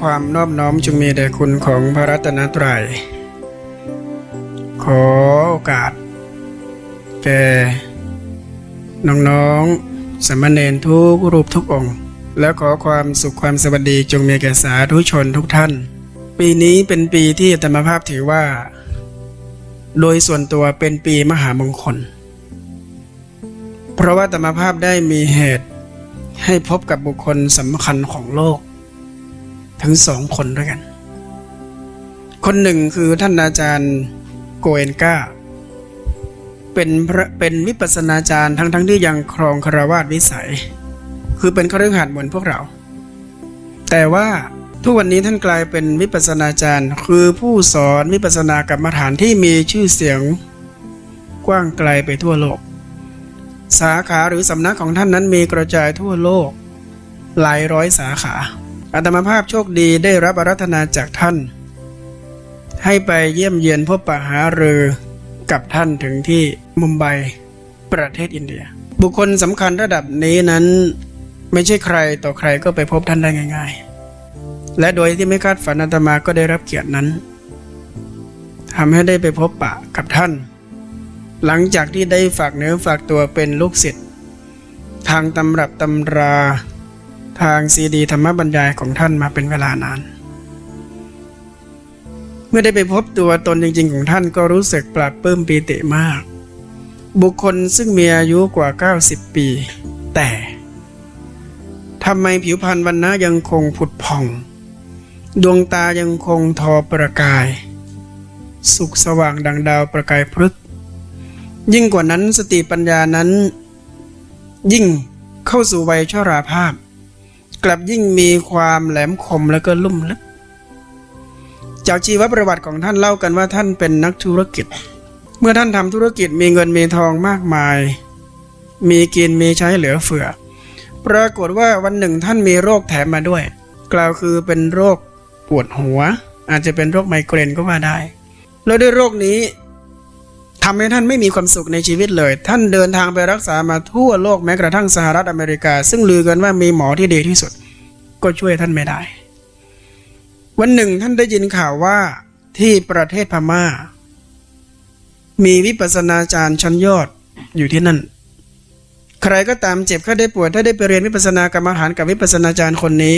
ความนอบน้อมจงมีแด่คุณของพระรัตนตรัย ขอโอกาส แก่ น้องๆสามเณรทุกรูปทุกองค์ และขอความสุขความสวัสดีจงมีแก่สาธุชนทุกท่าน ปีนี้เป็นปีที่ธรรมภาพถือว่า โดยส่วนตัวเป็นปีมหามงคล เพราะว่าธรรมภาพได้มีเหตุให้พบกับบุคคลสำคัญของโลก ทั้งสองคนด้วยกัน คนหนึ่งคือท่านอาจารย์โกเอนกาเป็นพระเป็นวิปัสนาจารย์ทั้งทั้งที่ยังครองคารวาสวิสัย คือเป็นคฤหัสถ์เหมือนพวกเรา แต่ว่าทุกวันนี้ท่านกลายเป็นวิปัสสนาจารย์ คือผู้สอนวิปัสสนากรรมฐานที่มีชื่อเสียงกว้างไกลไปทั่วโลก สาขาหรือสำนักของท่านนั้นมีกระจายทั่วโลก หลายร้อยสาขา อาตมาภาพโชคดีได้รับอารัธนาจากท่าน ให้ไปเยี่ยมเยียนพบปะหารือกับท่านถึงที่มุมไบประเทศอินเดีย บุคคลสำคัญระดับนี้นั้น ไม่ใช่ใครต่อใครก็ไปพบท่านได้ง่าย ๆ และโดยที่ไม่คาดฝันอาตมาก็ได้รับเกียรตินั้นทำให้ได้ไปพบปะกับท่าน หลังจากที่ได้ฝากเนื้อฝากตัวเป็นลูกศิษย์ทางตำรับตำรา ทางซีดีธรรมบรรยายของท่านมาเป็นเวลานาน เมื่อได้ไปพบตัวตนจริง ๆ ของท่านก็รู้สึกปลาบปลื้มปีติมาก บุคคลซึ่งมีอายุกว่า 90 ปี แต่ทำไมผิวพรรณวันนะยังคงผุดผ่อง ดวงตายังคงทอประกาย สุขสว่างดังดาวประกายพฤกษยิ่งกว่านั้นสติปัญญานั้น ยิ่งเข้าสู่วัยชราภาพ กลับยิ่งมีความแหลมคมและก็ลุ่มลึก จากชีวประวัติของท่านเล่ากันว่าท่านเป็นนักธุรกิจ เมื่อท่านทำธุรกิจมีเงินมีทองมากมาย มีกินมีใช้เหลือเฟือ ปรากฏว่าวันหนึ่งท่านมีโรคแถมมาด้วย กล่าวคือเป็นโรคปวดหัว อาจจะเป็นโรคไมเกรนก็ว่าได้ แล้วด้วยโรคนี้ ทำให้ท่านไม่มีความสุขในชีวิตเลย ท่านเดินทางไปรักษามาทั่วโลกแม้กระทั่งสหรัฐอเมริกา ซึ่งลือกันว่ามีหมอที่ดีที่สุด ก็ช่วยท่านไม่ได้ วันหนึ่งท่านได้ยินข่าวว่าที่ประเทศพม่า มีวิปัสสนาจารย์ชั้นยอดอยู่ที่นั่น ใครก็ตามเจ็บถ้าได้ป่วยถ้าได้ไปเรียนวิปัสสนากรรมฐานกับวิปัสสนาจารย์คนนี้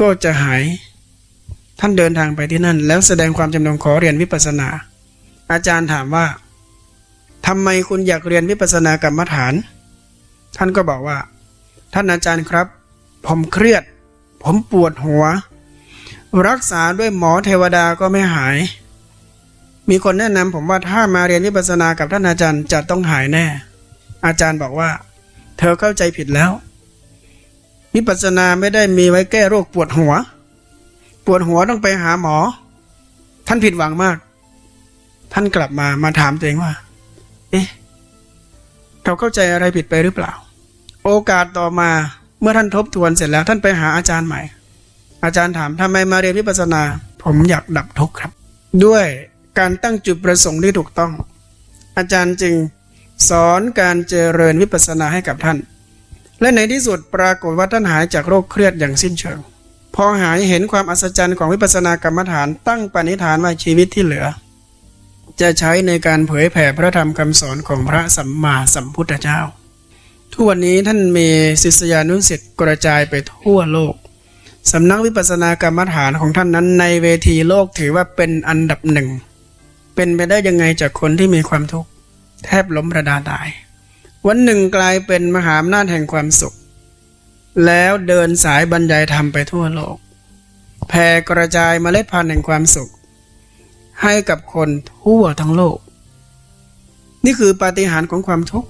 ก็จะหาย ท่านเดินทางไปที่นั่น แล้วแสดงความจำนงขอเรียนวิปัสสนา อาจารย์ถามว่าทำไมคุณอยากเรียนวิปัสสนากรรมฐาน ท่านก็บอกว่า ท่านอาจารย์ครับ ผมเครียด ผมปวดหัว รักษาด้วยหมอเทวดาก็ไม่หาย มีคนแนะนำผมว่าถ้ามาเรียนวิปัสสนากับท่านอาจารย์จะต้องหายแน่ อาจารย์บอกว่า เธอเข้าใจผิดแล้ววิปัสสนาไม่ได้มีไว้แก้โรคปวดหัว ปวดหัวต้องไปหาหมอ ท่านผิดหวังมาก ท่านกลับมามาถามตัวเองว่า เอ๊ะเราเข้าใจอะไรผิดไปหรือเปล่า โอกาสต่อมาเมื่อท่านทบทวนเสร็จแล้วท่านไปหาอาจารย์ใหม่ อาจารย์ถามทำไมมาเรียนวิปัสสนา ผมอยากดับทุกข์ครับ ด้วยการตั้งจุดประสงค์ที่ถูกต้อง อาจารย์จึงสอนการเจริญวิปัสสนาให้กับท่าน และในที่สุดปรากฏว่าท่านหายจากโรคเครียดอย่างสิ้นเชิง พอหายเห็นความอัศจรรย์ของวิปัสสนากรรมฐานตั้งปณิธานว่าชีวิตที่เหลือ จะใช้ในการเผยแผ่พระธรรมคำสอนของพระสัมมาสัมพุทธเจ้า ทุกวันนี้ท่านมีศิษยานุศิษย์กระจายไปทั่วโลกสำนักวิปัสสนากรรมฐานของท่านนั้นในเวทีโลกถือว่าเป็นอันดับหนึ่ง เป็นไปได้ยังไงจากคนที่มีความทุกข์แทบล้มระดาตาย วันหนึ่งกลายเป็นมหาอำนาจแห่งความสุข แล้วเดินสายบรรยายธรรมไปทั่วโลกแผ่กระจายเมล็ดพันธุ์แห่งความสุข ให้กับคนทั่วทั้งโลก นี่คือปาฏิหาริย์ของความทุกข์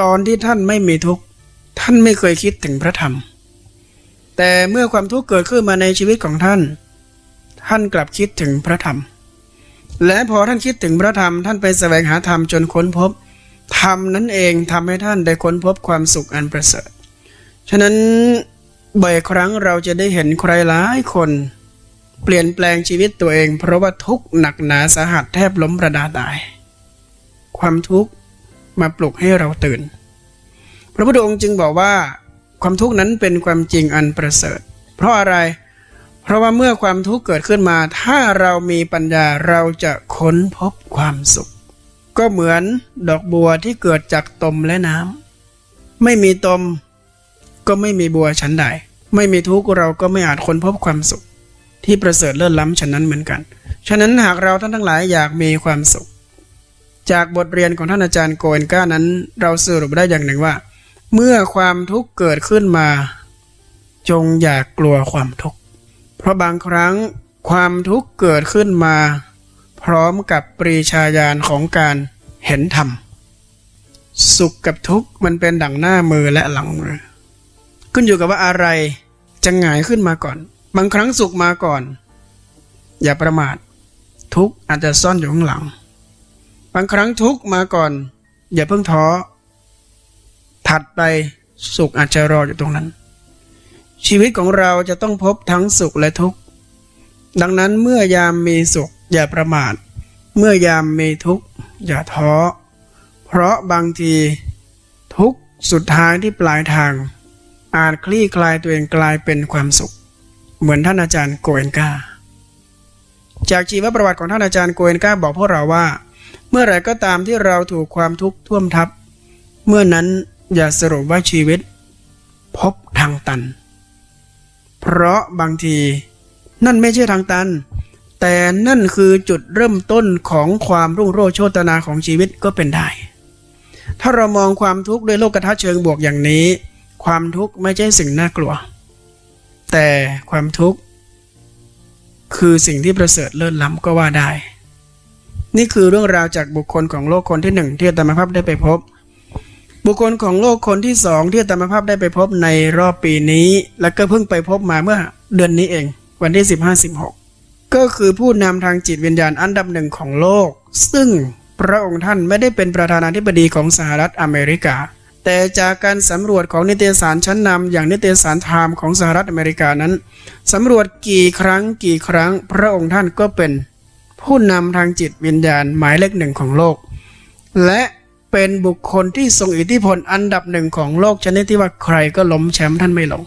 ตอนที่ท่านไม่มีทุกข์ ท่านไม่เคยคิดถึงพระธรรม แต่เมื่อความทุกข์เกิดขึ้นมาในชีวิตของท่าน ท่านกลับคิดถึงพระธรรม และพอท่านคิดถึงพระธรรม ท่านไปแสวงหาธรรมจนค้นพบธรรมนั้นเองทำให้ท่านได้ค้นพบความสุขอันประเสริฐ ฉะนั้นบ่อยครั้งเราจะได้เห็นใครหลายคน เปลี่ยนแปลงชีวิตตัวเอง เพราะว่าทุกข์หนักหนาสาหัสแทบล้มระดาตาย ความทุกข์มาปลุกให้เราตื่น พระพุทธองค์จึงบอกว่า ความทุกข์นั้นเป็นความจริงอันประเสริฐ เพราะอะไร เพราะว่าเมื่อความทุกข์เกิดขึ้นมา ถ้าเรามีปัญญาเราจะค้นพบความสุข ก็เหมือนดอกบัวที่เกิดจากตมและน้ำไม่มีตม ก็ไม่มีบัวฉันใด ไม่มีทุกข์เราก็ไม่อาจค้นพบความสุข ที่ประเสริฐเลิศล้ำฉะนั้นเหมือนกัน ฉะนั้นหากเราท่านทั้งหลายอยากมีความสุข จากบทเรียนของท่านอาจารย์โกเอนก้านั้น เราสรุปได้อย่างหนึ่งว่า เมื่อความทุกข์เกิดขึ้นมา จงอย่ากลัวความทุกข์ เพราะบางครั้งความทุกข์เกิดขึ้นมา พร้อมกับปรีชาญาณของการเห็นธรรม สุขกับทุกข์มันเป็นดั่งหน้ามือและหลังมือขึ้นอยู่กับว่าอะไรจะหงายขึ้นมาก่อน บางครั้งสุขมาก่อน อย่าประมาท ทุกอาจจะซ่อนอยู่ข้างหลัง บางครั้งทุกมาก่อน อย่าเพิ่งท้อ ถัดไปสุขอาจจะรออยู่ตรงนั้น ชีวิตของเราจะต้องพบทั้งสุขและทุกข์ ดังนั้นเมื่อยามมีสุข อย่าประมาท เมื่อยามมีทุกข์อย่าท้อ เพราะบางทีทุกข์สุดท้ายที่ปลายทาง อาจคลี่คลายตัวเองกลายเป็นความสุข เหมือนท่านอาจารย์โกเอนกาจากชีวประวัติของท่านอาจารย์โกเอนกาบอกพวกเราว่า เมื่อไรก็ตามที่เราถูกความทุกข์ท่วมทับ เมื่อนั้นอย่าสรุปว่าชีวิต พบทางตัน เพราะบางทีนั่นไม่ใช่ทางตัน แต่นั่นคือจุดเริ่มต้นของความรุ่งโรจน์โชตนาของชีวิตก็เป็นได้ ถ้าเรามองความทุกข์ด้วยโลกทัศน์เชิงบวกอย่างนี้ ความทุกข์ไม่ใช่สิ่งน่ากลัว แต่ความทุกข์ คือสิ่งที่ประเสริฐเลิศล้ำก็ว่าได้ นี่คือเรื่องราวจากบุคคลของโลกคนที่หนึ่งที่อาตมภาพได้ไปพบ บุคคลของโลกคนที่สองที่อาตมภาพได้ไปพบในรอบปีนี้ แล้วก็เพิ่งไปพบมาเมื่อเดือนนี้เอง วันที่ 15 16 ก็คือผู้นำทางจิตวิญญาณอันดับหนึ่งของโลก ซึ่งพระองค์ท่านไม่ได้เป็นประธานาธิบดีของสหรัฐอเมริกา แต่จากการสำรวจของนิตยสารชั้นนำอย่างนิตยสารไทม์ของสหรัฐอเมริกานั้นสำรวจกี่ครั้งกี่ครั้งพระองค์ท่านก็เป็นผู้นำทางจิตวิญญาณหมายเลขหนึ่งของโลก และเป็นบุคคลที่ทรงอิทธิพลอันดับหนึ่งของโลกชนิดที่ว่าใครก็ล้มแชมป์ท่านไม่ลง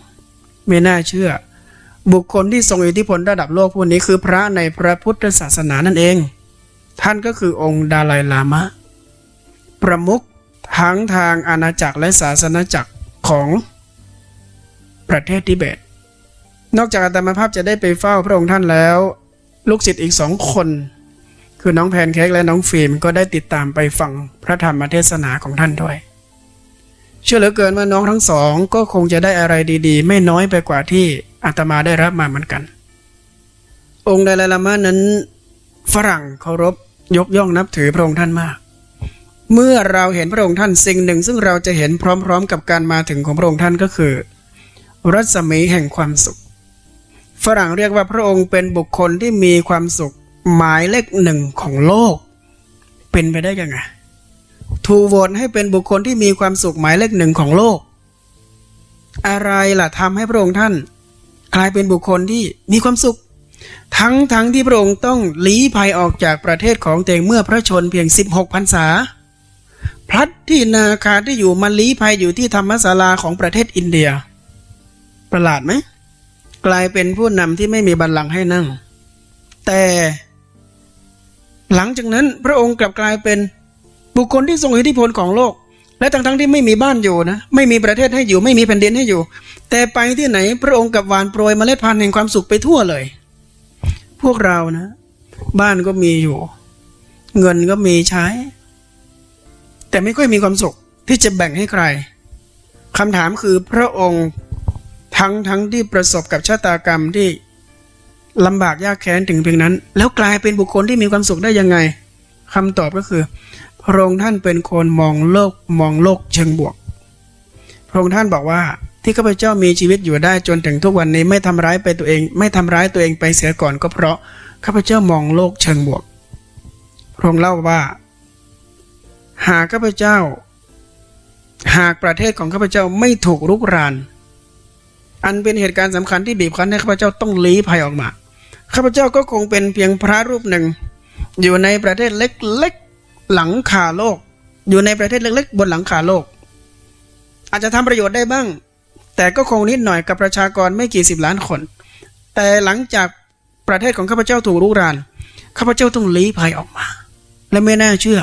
ไม่น่าเชื่อ บุคคลที่ทรงอิทธิพลระดับโลกผู้นี้คือพระในพระพุทธศาสนานั่นเอง ท่านก็คือองค์ดาไลลามะ ประมุข ทั้งทางอาณาจักรและศาสนาจักรของประเทศทิเบต นอกจากอาตมาภาพจะได้ไปเฝ้าพระองค์ท่านแล้ว ลูกศิษย์อีกสองคน คือน้องแพนเค้กและน้องฟิล์มก็ได้ติดตามไปฟังพระธรรมเทศนาของท่านด้วย เชื่อเหลือเกินว่าน้องทั้งสองก็คงจะได้อะไรดีๆ ไม่น้อยไปกว่าที่อาตมาได้รับมาเหมือนกัน องค์ไดาลลามะนั้น ฝรั่งเคารพยกย่องนับถือพระองค์ท่านมาก เมื่อเราเห็นพระองค์ท่านสิ่งหนึ่ง ซึ่งเราจะเห็นพร้อมๆ กับการมาถึงของพระองค์ท่านก็คือ รัศมีแห่งความสุข ฝรั่งเรียกว่าพระองค์เป็นบุคคลที่มีความสุขหมายเลขหนึ่งของโลก เป็นไปได้ยังไงถูกโหวตให้เป็นบุคคลที่มีความสุขหมายเลขหนึ่งของโลก อะไรล่ะทำให้พระองค์ท่าน กลายเป็นบุคคลที่มีความสุข ทั้งทั้งที่พระองค์ต้องลี้ภัยออกจากประเทศของเองเมื่อพระชนเพียง 16พรรษา พลัดที่นาคาที่อยู่มาลี้ภัยอยู่ที่ธรรมศาลาของประเทศอินเดีย ประหลาดไหม กลายเป็นผู้นำที่ไม่มีบัลลังก์ให้นั่ง แต่ หลังจากนั้นพระองค์กลับกลายเป็นบุคคลที่ทรงอิทธิพลของโลก และทั้งทั้งๆที่ไม่มีบ้านอยู่นะ ไม่มีประเทศให้อยู่ไม่มีแผ่นดินให้อยู่ แต่ไปที่ไหนพระองค์กับหวานโปรยเมล็ดพันธุ์แห่งความสุขไปทั่วเลย พวกเรานะ บ้านก็มีอยู่ เงินก็มีใช้ แต่ไม่ค่อยมีความสุขที่จะแบ่งให้ใครคำถามคือพระองค์ทั้งทั้งที่ประสบกับชะตากรรมที่ลำบากยากแค้นถึงเพียงนั้น แล้วกลายเป็นบุคคลที่มีความสุขได้ยังไงคำตอบก็คือ พระองค์ท่านเป็นคนมองโลกมองโลกเชิงบวก พระองค์ท่านบอกว่าที่ข้าพเจ้ามีชีวิตอยู่ได้จนถึงทุกวันนี้ไม่ทำร้ายไปตัวเอง ไม่ทำร้ายตัวเองไปเสียก่อนก็เพราะข้าพเจ้ามองโลกเชิงบวก พระองค์เล่าว่า หากข้าพเจ้า หากประเทศของข้าพเจ้าไม่ถูกรุกราน อันเป็นเหตุการณ์สำคัญที่บีบคั้นให้ข้าพเจ้าต้องลี้ภัยออกมาข้าพเจ้าก็คงเป็นเพียงพระรูปหนึ่ง อยู่ในประเทศเล็กๆหลังคาโลก อยู่ในประเทศเล็กๆ บนหลังคาโลก อาจจะทำประโยชน์ได้บ้าง แต่ก็คงนิดหน่อยกับประชากรไม่กี่สิบล้านคน แต่หลังจากประเทศของข้าพเจ้าถูกรุกรานข้าพเจ้าต้องลี้ภัยออกมา และไม่น่าเชื่อ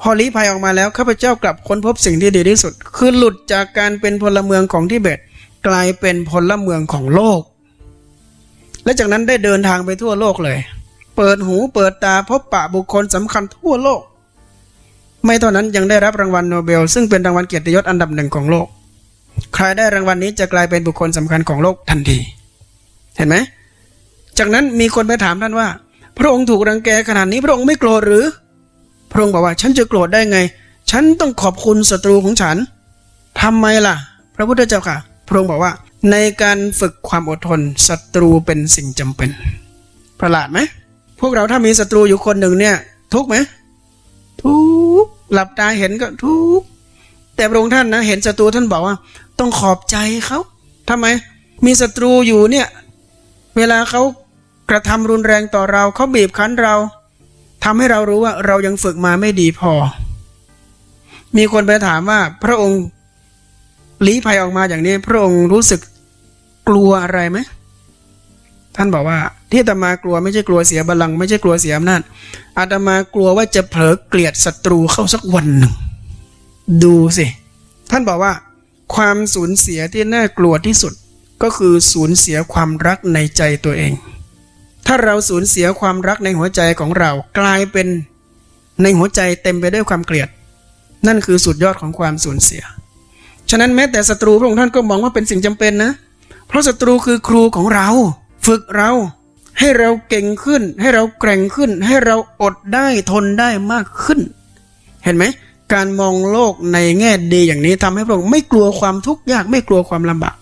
พอลี้ภัยออกมาแล้วข้าพเจ้ากลับค้นพบสิ่งที่ดีที่สุด คือหลุดจากการเป็นพลเมืองของทิเบต กลายเป็นพลเมืองของโลก และจากนั้นได้เดินทางไปทั่วโลกเลย เปิดหูเปิดตาพบปะบุคคลสำคัญทั่วโลก ไม่เท่านั้นยังได้รับรางวัลโนเบล ซึ่งเป็นรางวัลเกียรติยศอันดับหนึ่งของโลก ใครได้รางวัลนี้จะกลายเป็นบุคคลสำคัญของโลกทันที เห็นไหมจากนั้นมีคนไปถามท่านว่า พระองค์ถูกรังแกขนาดนี้พระองค์ไม่โกรธหรือ ระองค์บอกว่าฉันจะโกรธได้ไง ฉันต้องขอบคุณศัตรูของฉันทำไมล่ะ พระพุทธเจ้าค่ะ พระองค์บอกว่า ในการฝึกความอดทนศัตรูเป็นสิ่งจำเป็น ประหลาดไหมพวกเราถ้ามีศัตรูอยู่คนหนึ่งเนี่ย ทุกไหมทุกหลับตาเห็นก็ทุกแต่พระองค์ท่านนะเห็นศัตรูท่านบอกว่า ต้องขอบใจเขาทำไม มีศัตรูอยู่เนี่ย เวลาเขากระทำรุนแรงต่อเราเขาบีบคั้นเรา ทำให้เรารู้ว่าเรายังฝึกมาไม่ดีพอ มีคนไปถามว่า พระองค์ลี้ภัยออกมาอย่างนี้ พระองค์รู้สึกกลัวอะไรไหมท่านบอกว่า ที่อาตมากลัวไม่ใช่กลัวเสียบัลลังก์ไม่ใช่กลัวเสียอำนาจอาตมากลัวว่าจะเผลอเกลียดศัตรูเข้าสักวันหนึ่ง ดูสิ ท่านบอกว่า ความสูญเสียที่น่ากลัวที่สุดก็คือสูญเสียความรักในใจตัวเอง ถ้าเราสูญเสียความรักในหัวใจของเรากลายเป็นในหัวใจเต็มไปด้วยความเกลียด นั่นคือสุดยอดของความสูญเสีย ฉะนั้นแม้แต่ศัตรูพระองค์ท่านก็มองว่าเป็นสิ่งจำเป็นนะ เพราะศัตรูคือครูของเรา ฝึกเราให้เราเก่งขึ้น ให้เราแกร่งขึ้น ให้เราอดได้ทนได้มากขึ้น เห็นไหมการมองโลกในแง่ดีอย่างนี้ทำให้พระองค์ไม่กลัวความทุกข์ยากไม่กลัวความลำบาก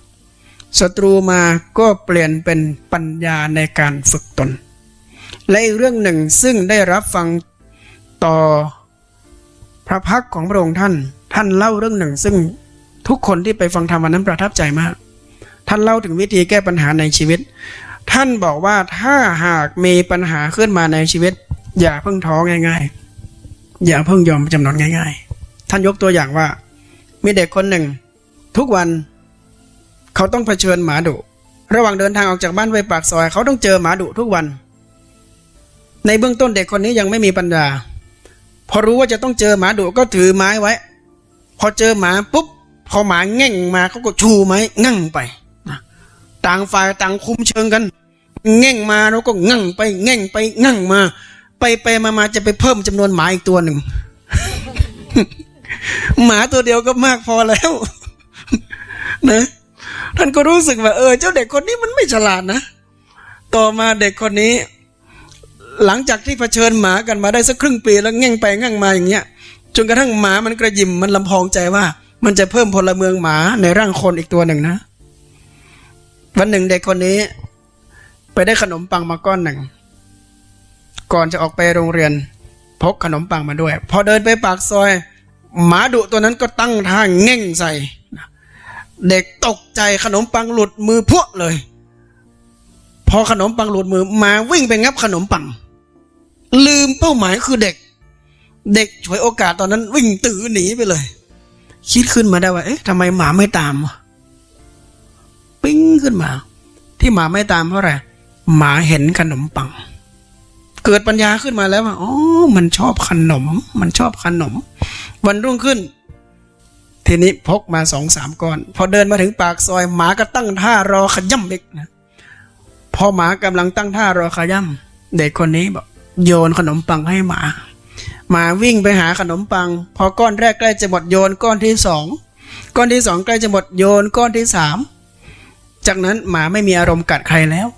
ศัตรูมาก็เปลี่ยนเป็นปัญญาในการฝึกตน และอีกเรื่องหนึ่งซึ่งได้รับฟังต่อพระพักของพระองค์ท่าน ท่านเล่าเรื่องหนึ่ง ซึ่งทุกคนที่ไปฟังธรรมวันนั้นประทับใจมาก ท่านเล่าถึงวิธีแก้ปัญหาในชีวิต ท่านบอกว่าถ้าหากมีปัญหาขึ้นมาในชีวิต อย่าเพิ่งท้อง่าย ๆ อย่าเพิ่งยอมจำนนง่าย ๆ ท่านยกตัวอย่างว่า มีเด็กคนหนึ่ง ทุกวัน เขาต้องเผชิญหมาดุ ระหว่างเดินทางออกจากบ้านไปปากซอยเขาต้องเจอหมาดุทุกวัน ในเบื้องต้นเด็กคนนี้ยังไม่มีปัญญา พอรู้ว่าจะต้องเจอหมาดุก็ถือไม้ไว้ พอเจอหมาปุ๊บ พอหมาแง่งมาเขาก็ชูไม้งั่งไป ต่างฝ่ายต่างคุมเชิงกัน แง่งมาแล้วก็งั่งไปแง่งไปงั่งมา ไปไปมามาจะไปเพิ่มจำนวนหมาอีกตัวหนึ่งหมาตัวเดียวก็มากพอแล้ว นะ ท่านก็รู้สึกว่าเออ เจ้าเด็กคนนี้มันไม่ฉลาดนะ ต่อมาเด็กคนนี้ หลังจากที่เผชิญหมากันมาได้สักครึ่งปีแล้วแง่งไปแง่งมาอย่างเงี้ยจนกระทั่งหมามันกระยิมมันลำพองใจว่า มันจะเพิ่มพลเมืองหมาในร่างคนอีกตัวหนึ่งนะ วันหนึ่งเด็กคนนี้ ไปได้ขนมปังมาก้อนหนึ่ง ก่อนจะออกไปโรงเรียนพกขนมปังมาด้วย พอเดินไปปากซอย หมาดุตัวนั้นก็ตั้งท่าแง่งใส่ เด็กตกใจขนมปังหลุดมือพวกเลย พอขนมปังหลุดมือหมาวิ่งไปงับขนมปัง ลืมเป้าหมายคือเด็ก เด็กฉวยโอกาสตอนนั้น วิ่งตื่นหนีไปเลย คิดขึ้นมาได้ว่า เอ๊ะทำไมหมาไม่ตามวะปิ้งขึ้นมา ที่หมาไม่ตามเพราะอะไรหมาเห็นขนมปัง เกิดปัญญาขึ้นมาแล้วว่าอ๋อมันชอบขนม มันชอบขนม วันรุ่งขึ้น ทีนี้พกมาสองสามก้อน พอเดินมาถึงปากซอยหมาก็ตั้งท่ารอขย่ำเด็กนะพอหมากำลังตั้งท่ารอขย่ำเด็กคนนี้บอกโยนขนมปังให้หมา หมาวิ่งไปหาขนมปัง พอก้อนแรกใกล้จะหมดโยนก้อนที่สองก้อนที่สองใกล้จะหมดโยนก้อนที่สามจากนั้นหมาไม่มีอารมณ์กัดใครแล้ว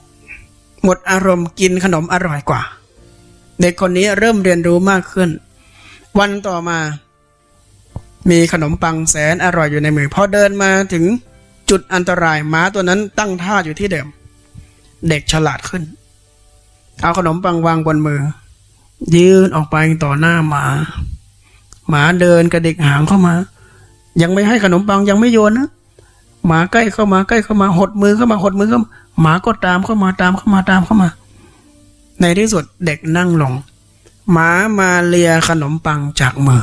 หมดอารมณ์กินขนมอร่อยกว่า เด็กคนนี้เริ่มเรียนรู้มากขึ้น วันต่อมา มีขนมปังแสนอร่อยอยู่ในมือพอเดินมาถึงจุดอันตรายหมาตัวนั้นตั้งท่าอยู่ที่เดิม เด็กฉลาดขึ้น เอาขนมปังวางบนมือ ยืนออกไปต่อหน้าหมา หมาเดินกระเดิกหางเข้ามา ยังไม่ให้ขนมปังยังไม่โยนนะหมาใกล้เข้ามาใกล้เข้ามาหดมือเข้ามาหดมือเข้ามาหมาก็ตามเข้ามาตามเข้ามาตามเข้ามา ในที่สุดเด็กนั่งลงหมามาเลียขนมปังจากมือ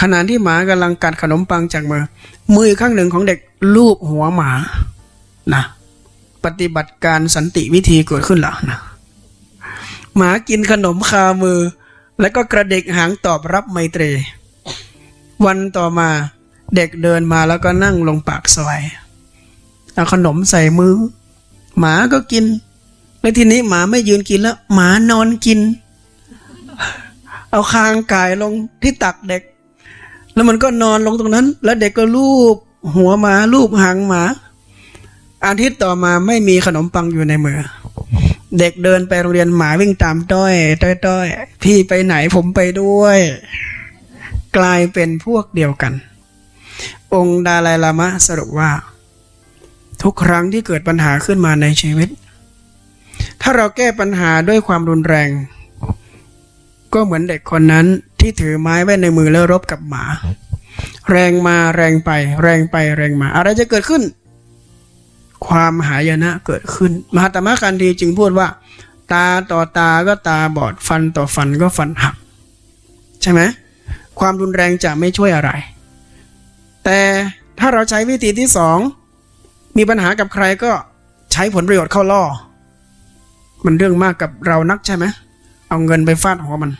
ขณะที่หมากำลังกัดขนมปังจากมือ มือข้างหนึ่งของเด็กลูบหัวหมานะปฏิบัติการสันติวิธีเกิดขึ้นแล้วนะหมากินขนมคามือ แล้วก็กระเดกหางตอบรับไมตรี วันต่อมาเด็กเดินมาแล้วก็นั่งลงปากซอยเอาขนมใส่มือ หมาก็กิน แล้วทีนี้หมาไม่ยืนกินแล้ว หมานอนกิน เอาคางกายลงที่ตักเด็ก แล้วมันก็นอนลงตรงนั้น แล้วเด็กก็ลูบหัวหมาลูบหางหมา อาทิตย์ต่อมาไม่มีขนมปังอยู่ในมือ เด็กเดินไปโรงเรียนหมาวิ่งตามต้อยต้อยต้อยพี่ไปไหนผมไปด้วย กลายเป็นพวกเดียวกัน องค์ดาไลายลามะสรุปว่า ทุกครั้งที่เกิดปัญหาขึ้นมาในชีวิต ถ้าเราแก้ปัญหาด้วยความรุนแรง ก็เหมือนเด็กคนนั้น ที่ถือไม้ไว้ในมือแล้วรบกับหมา แรงมาแรงไป แรงไปแรงมา อะไรจะเกิดขึ้น ความหายนะเกิดขึ้น มหาตมะกันทีจึงพูดว่า ตาต่อตาก็ตาบอดฟันต่อฟันก็ฟันหัก ใช่ไหมความรุนแรงจะไม่ช่วยอะไร แต่ถ้าเราใช้วิธีที่สองมีปัญหากับใครก็ใช้ผลประโยชน์เข้าล่อ มันเรื่องมากกับเรานักใช่ไหม เอาเงินไปฟาดหัวมัน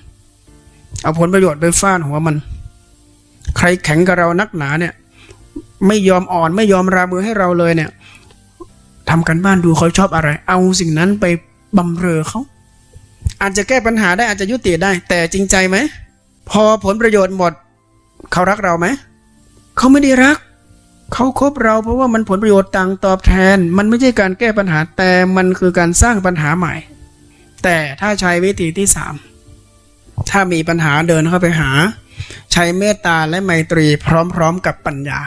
เอาผลประโยชน์ไปฟาดหัวมัน ใครแข็งกับเรานักหนาเนี่ย ไม่ยอมอ่อนไม่ยอมรามือให้เราเลยเนี่ยทำกันบ้านดูเขาชอบอะไร เอาสิ่งนั้นไปบำเรอเขา อาจจะแก้ปัญหาได้อาจจะยุติได้ แต่จริงใจไหม พอผลประโยชน์หมด เขารักเราไหม เขาไม่ได้รัก เขาคบเราเพราะว่ามันผลประโยชน์ต่างตอบแทน มันไม่ใช่การแก้ปัญหาแต่มันคือการสร้างปัญหาใหม่ แต่ถ้าใช้วิธีที่สาม ถ้ามีปัญหาเดินเข้าไปหา ใช้เมตตาและไมตรีพร้อมๆกับปัญญา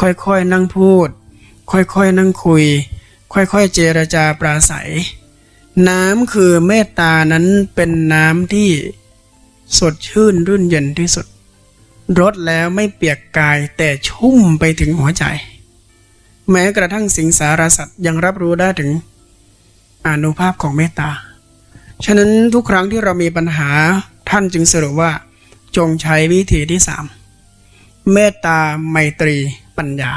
ค่อยๆนั่งพูด ค่อยๆนั่งคุย ค่อยๆเจรจาปราศัย น้ำคือเมตตานั้นเป็นน้ำที่สดชื่นรื่นเย็นที่สุดรดแล้วไม่เปียกกายแต่ชุ่มไปถึงหัวใจ แม้กระทั่งสิงสารสัตว์ยังรับรู้ได้ถึงอนุภาพของเมตตา ฉะนั้นทุกครั้งที่เรามีปัญหาท่านจึงสรุปว่า จงใช้วิธีที่สามเมตตาไมตรีปัญญา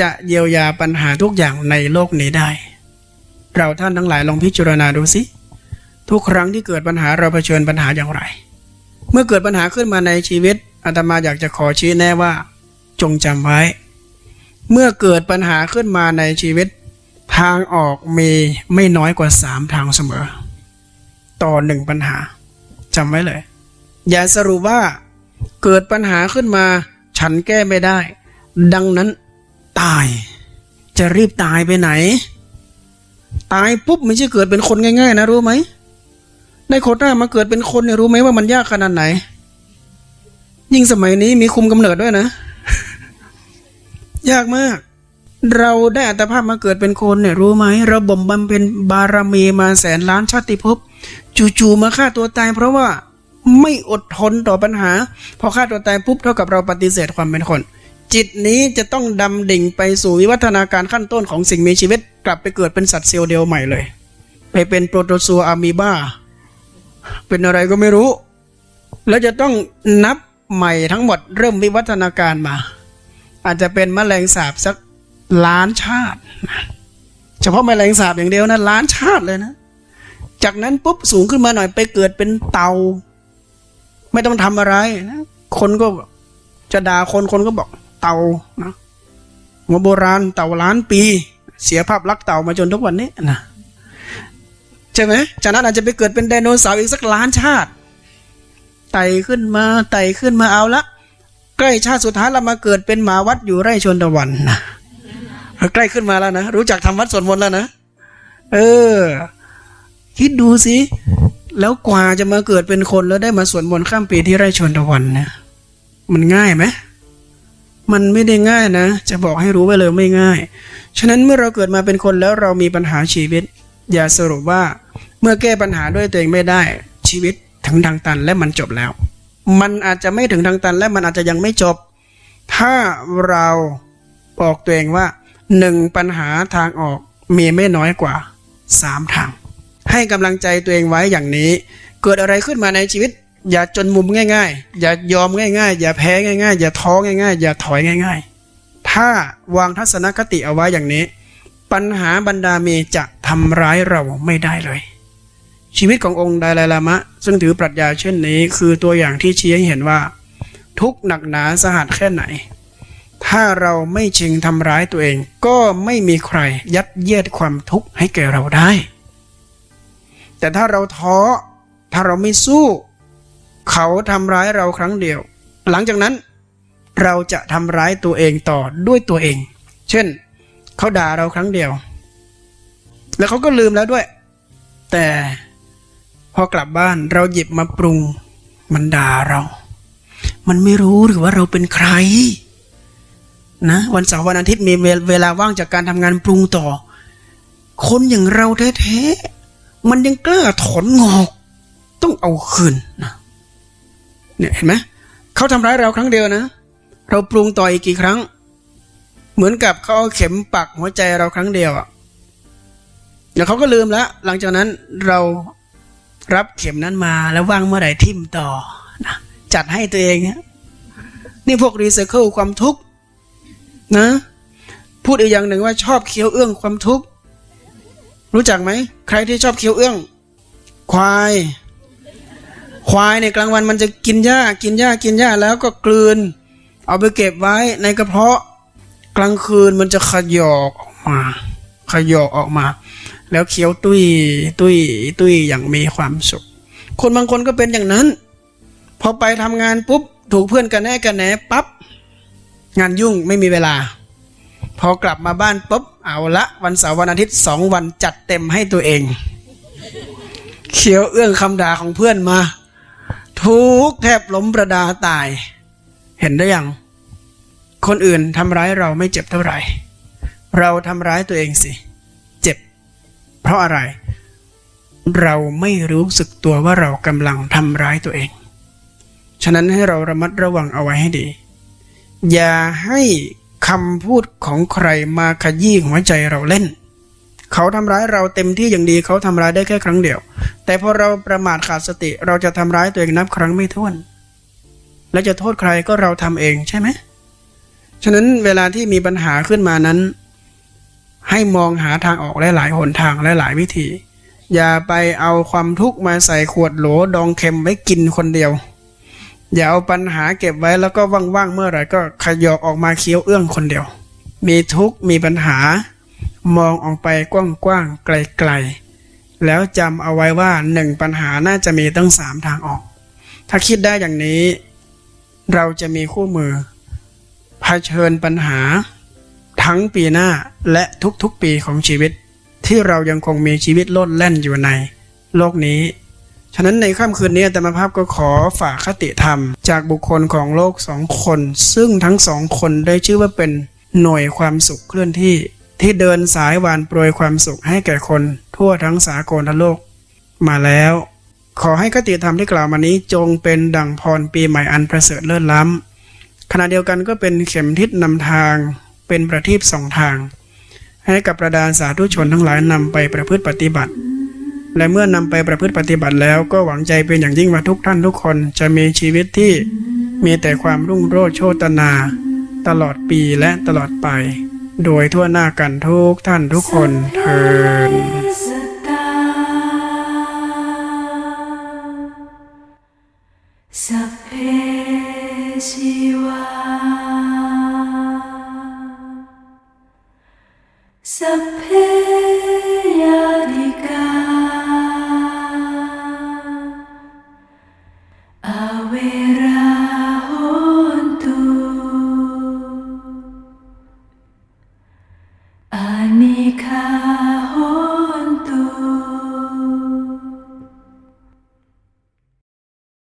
จะเยียวยาปัญหาทุกอย่างในโลกนี้ได้ เราท่านทั้งหลายลองพิจารณาดูสิ ทุกครั้งที่เกิดปัญหาเราเผชิญปัญหาอย่างไร เมื่อเกิดปัญหาขึ้นมาในชีวิตอาตมาอยากจะขอชี้แน่ว่า จงจำไว้ เมื่อเกิดปัญหาขึ้นมาในชีวิต ทางออกมีไม่น้อยกว่าสามทางเสมอ ต่อหนึ่งปัญหาจำไว้เลย อย่าสรุปว่าเกิดปัญหาขึ้นมา ฉันแก้ไม่ได้ ดังนั้นตาย จะรีบตายไปไหน ตายปุ๊บไม่ใช่เกิดเป็นคนง่ายๆ นะรู้ไหมในโคต้ามาเกิดเป็นคนเนี่ยรู้ไหมว่ามันยากขนาดไหน ยิ่งสมัยนี้มีคุมกำเนิดด้วยนะ ยากมาก เราได้อัตภาพมาเกิดเป็นคนเนี่ยรู้ไหมเราบ่มบำเพ็ญบารมีมาแสนล้านชาติภพ จู่ๆมาฆ่าตัวตาย เพราะว่าไม่อดทนต่อปัญหา พอฆ่าตัวตายปุ๊บเท่ากับเราปฏิเสธความเป็นคน จิตนี้จะต้องดำดิ่งไปสู่วิวัฒนาการขั้นต้นของสิ่งมีชีวิต กลับไปเกิดเป็นสัตว์เซลล์เดียวใหม่เลย ไปเป็นโปรโตซัวอะมีบาเป็นอะไรก็ไม่รู้ แล้วจะต้องนับใหม่ทั้งหมดเริ่มวิวัฒนาการมา อาจจะเป็นแมลงสาบสักล้านชาติ เฉพาะแมลงสาบอย่างเดียวนะล้านชาติเลยนะ จากนั้นปุ๊บสูงขึ้นมาหน่อยไปเกิดเป็นเตา ไม่ต้องทำอะไรนะคนก็จะด่าคนคนก็บอกเตานะหัวโบราณเต่าล้านปี เสียภาพลักษณ์เต่ามาจนทุกวันนี้นะใช่ไหมจากนั้นอาจจะไปเกิดเป็นไดโนเสาร์อีกสักล้านชาติไต่ขึ้นมาไต่ขึ้นมาเอาละใกล้ชาติสุดท้ายเรามาเกิดเป็นหมาวัดอยู่ไร่ชนตะวันนะใกล้ขึ้นมาแล้วนะ รู้จักทำวัดสวดมนต์แล้วนะ เออ คิดดูสิ แล้วกว่าจะมาเกิดเป็นคนแล้วได้มาสวดมนต์ข้ามปีที่ไร่ชนตะวันนะ มันง่ายไหมมันไม่ได้ง่ายนะ จะบอกให้รู้ไว้เลยไม่ง่าย ฉะนั้นเมื่อเราเกิดมาเป็นคนแล้วเรามีปัญหาชีวิต อย่าสรุปว่าเมื่อแก้ปัญหาด้วยตัวเองไม่ได้ชีวิตถึงทางตันและมันจบแล้ว มันอาจจะไม่ถึงทางตันและมันอาจจะยังไม่จบ ถ้าเราบอกตัวเองว่าหนึ่งปัญหาทางออกมีไม่น้อยกว่าสามทาง ให้กำลังใจตัวเองไว้อย่างนี้ เกิดอะไรขึ้นมาในชีวิต อย่าจนมุมง่าย ๆ อย่ายอมง่าย ๆ อย่าแพ้ง่าย ๆ อย่าท้อง่าย ๆ อย่าถอยง่าย ๆ ถ้าวางทัศนคติเอาไว้อย่างนี้ ปัญหาบรรดาเมจะทำร้ายเราไม่ได้เลย ชีวิตขององค์ไดลายลามะ ซึ่งถือปรัชญาเช่นนี้ คือตัวอย่างที่ชี้ให้เห็นว่า ทุกหนักหนาสาหัสแค่ไหนถ้าเราไม่ชิงทำร้ายตัวเอง ก็ไม่มีใครยัดเยียดความทุกข์ให้แก่เราได้ แต่ถ้าเราท้อ ถ้าเราไม่สู้ เขาทำร้ายเราครั้งเดียว หลังจากนั้น เราจะทำร้ายตัวเองต่อด้วยตัวเอง เช่น เขาด่าเราครั้งเดียว แล้วเขาก็ลืมแล้วด้วย แต่พอกลับบ้านเราหยิบมาปรุง มันด่าเรา มันไม่รู้หรือว่าเราเป็นใคร นะ วันเสาร์วันอาทิตย์มีเวลาว่างจากการทำงานปรุงต่อ คนอย่างเราแท้ๆ มันยังกล้าถอนงอก ต้องเอาคืนนะเนี่ยเห็นไหมเขาทำร้ายเราครั้งเดียวนะ เราปรุงต่ออีกกี่ครั้ง เหมือนกับเขาเอาเข็มปักหัวใจเราครั้งเดียวอะเดี๋ยวเขาก็ลืมแล้วหลังจากนั้นเรารับเข็มนั้นมาแล้วว่างเมื่อไหร่ทิ่มต่อนะจัดให้ตัวเอง นี่พวกรีไซเคิลความทุกข์นะ พูดอีกอย่างหนึ่งว่าชอบเคี้ยวเอื้องความทุกข์ รู้จักไหม ใครที่ชอบเคี้ยวเอื้อง ควาย ควายในกลางวันมันจะกินหญ้า กินหญ้ากินหญ้าแล้วก็กลืน เอาไปเก็บไว้ในกระเพาะ กลางคืนมันจะขยอกออกมาขยอกออกมา แล้วเคี้ยวตุ้ยตุ้ยตุ้ยอย่างมีความสุข คนบางคนก็เป็นอย่างนั้น พอไปทำงานปุ๊บถูกเพื่อนกันแน่กันแหนปั๊บงานยุ่งไม่มีเวลา พอกลับมาบ้านปุ๊บ เอาละวันเสาร์วันอาทิตย์สองวันจัดเต็มให้ตัวเอง เขียวเอื้องคำด่าของเพื่อนมา ทุกแทบล้มประดาตาย เห็นได้ยัง คนอื่นทำร้ายเราไม่เจ็บเท่าไหร่ เราทำร้ายตัวเองสิ เจ็บ เพราะอะไร เราไม่รู้สึกตัวว่าเรากำลังทำร้ายตัวเอง ฉะนั้นให้เราระมัดระวังเอาไว้ให้ดี อย่าให้ คำพูดของใครมาขยี้หัวใจเราเล่น เขาทำร้ายเราเต็มที่อย่างดีเขาทำร้ายได้แค่ครั้งเดียว แต่พอเราประมาทขาดสติเราจะทำร้ายตัวเองนับครั้งไม่ถ้วน และจะโทษใครก็เราทำเองใช่ไหมฉะนั้นเวลาที่มีปัญหาขึ้นมานั้น ให้มองหาทางออกหลายๆหนทางและหลายวิธี อย่าไปเอาความทุกข์มาใส่ขวดโหลดองเค็มไว้กินคนเดียว อย่าเอาปัญหาเก็บไว้แล้วก็ว่างๆเมื่อไหร่ก็ขยอกออกมาเคี้ยวเอื้องคนเดียว มีทุกข์มีปัญหา มองออกไปกว้างๆไกลๆ แล้วจำเอาไว้ว่าหนึ่งปัญหาน่าจะมีตั้งสามทางออก ถ้าคิดได้อย่างนี้ เราจะมีคู่มือเผชิญปัญหา ทั้งปีหน้าและทุกๆปีของชีวิต ที่เรายังคงมีชีวิตโลดแล่นอยู่ใน โลกนี้ ฉะนั้นในค่ำคืนนี้อาตมาภาพก็ขอฝากคติธรรม จากบุคคลของโลกสองคน ซึ่งทั้งสองคนได้ชื่อว่าเป็นหน่วยความสุขเคลื่อนที่ ที่เดินสายวานโปรยความสุขให้แก่คน ทั่วทั้งสากลโลก มาแล้ว ขอให้คติธรรมที่กล่าวมานี้จงเป็นดั่งพรปีใหม่อันประเสริฐเลิศล้ำขณะเดียวกันก็เป็นเข็มทิศนำทาง เป็นประทีปสองทาง ให้กับประดาสาธุชนทั้งหลายนำไปประพฤติปฏิบัติ และเมื่อนำไปประพฤติปฏิบัติแล้วก็หวังใจเป็นอย่างยิ่งว่าทุกท่านทุกคนจะมีชีวิตที่มีแต่ความรุ่งโรจน์โชตนา ตลอดปีและตลอดไป โดยทั่วหน้ากันทุกท่านทุกคนเทอ